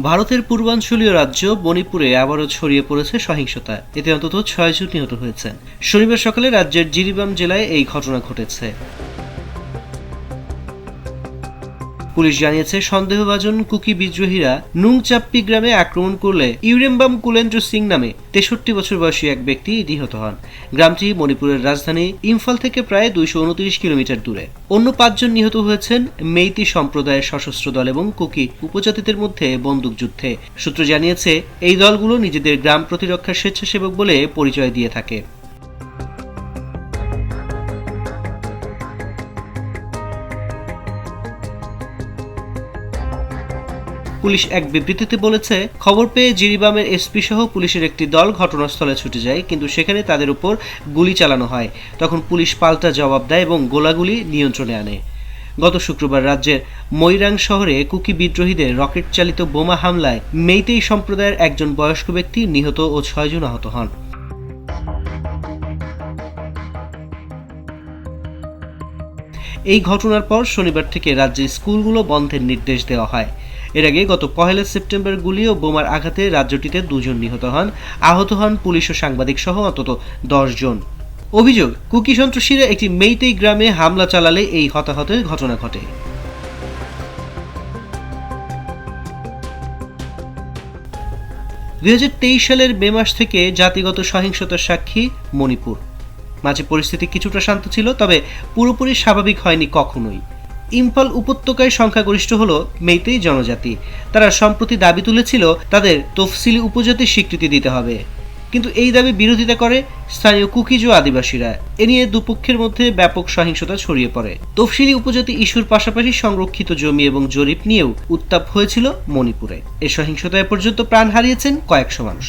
ভারতের পূর্বাঞ্চলীয় রাজ্য মণিপুরে আবারও ছড়িয়ে পড়েছে সহিংসতা। এতে অন্তত ছয়জন নিহত হয়েছেন। শনিবার সকালে রাজ্যের জিরিবাম জেলায় এই ঘটনা ঘটেছে। পুলিশ জানিয়েছে, সন্দেহভাজন কুকি বিদ্রোহীরা নুংচাপ্পি গ্রামে আক্রমণ করলে ইউরেম্বাম কুলেন্দ্র সিং নামে তেষট্টি বছর বয়সী এক ব্যক্তি নিহত হন। গ্রামটি মণিপুরের রাজধানী ইম্ফল থেকে প্রায় দুইশো উনত্রিশ কিলোমিটার দূরে। অন্য পাঁচজন নিহত হয়েছেন মেইতি সম্প্রদায়ের সশস্ত্র দল এবং কুকি উপজাতিদের মধ্যে বন্দুকযুদ্ধে সূত্র জানিয়েছে, এই দলগুলো নিজেদের গ্রাম প্রতিরক্ষার স্বেচ্ছাসেবক বলে পরিচয় দিয়ে থাকে। পুলিশ এক বিবৃতিতে বলেছে, খবর পেয়ে জিরিবামের এসপি সহ পুলিশের একটি দল ঘটনাস্থলে ছুটে যায়, কিন্তু সেখানে তাদের উপর গুলি চালানো হয়। তখন পুলিশ পাল্টা জবাব দেয় এবং গোলাগুলি নিয়ন্ত্রণে আনে। গত শুক্রবার রাজ্যের মৈরাং শহরে কুকি বিদ্রোহীদের রকেট চালিত বোমা হামলায় মেইতেই সম্প্রদায়ের একজন বয়স্ক ব্যক্তি নিহত ও ছয়জন আহত হন। এই ঘটনার পর শনিবার থেকে রাজ্যের স্কুলগুলো বন্ধের নির্দেশ দেওয়া হয়। এর আগে গত পহেলা সেপ্টেম্বর গুলি ও বোমার আঘাতে রাজ্যটিতে দুজন নিহত হন। আহত হন পুলিশ ও সাংবাদিক সহ অন্তত দশ জন। অভিযোগ, কুকি সন্ত্রাসীরা একটি মেইতেই গ্রামে হামলা চালালে এই হতাহতের ঘটনা ঘটে। দুই হাজার তেইশ সালের মে মাস থেকে জাতিগত সহিংসতার সাক্ষী মণিপুর। মাঝে পরিস্থিতি কিছুটা শান্ত ছিল, তবে পুরোপুরি স্বাভাবিক হয়নি কখনোই। ইম্ফল উপত্যকায় সংখ্যাগরিষ্ঠ হল মেইতেই জনজাতি। তারা সম্প্রতি দাবি তুলেছিল তাদের তফসিলি উপজাতির স্বীকৃতি দিতে হবে। কিন্তু এই দাবি বিরোধিতা করে স্থানীয় কুকিজ ও আদিবাসীরা। এ নিয়ে দুপক্ষের মধ্যে ব্যাপক সহিংসতা ছড়িয়ে পড়ে। তফসিলি উপজাতি ইস্যুর পাশাপাশি সংরক্ষিত জমি এবং জরিপ নিয়েও উত্তাপ হয়েছিল মণিপুরে। এ সহিংসতায় পর্যন্ত প্রাণ হারিয়েছেন কয়েকশো মানুষ।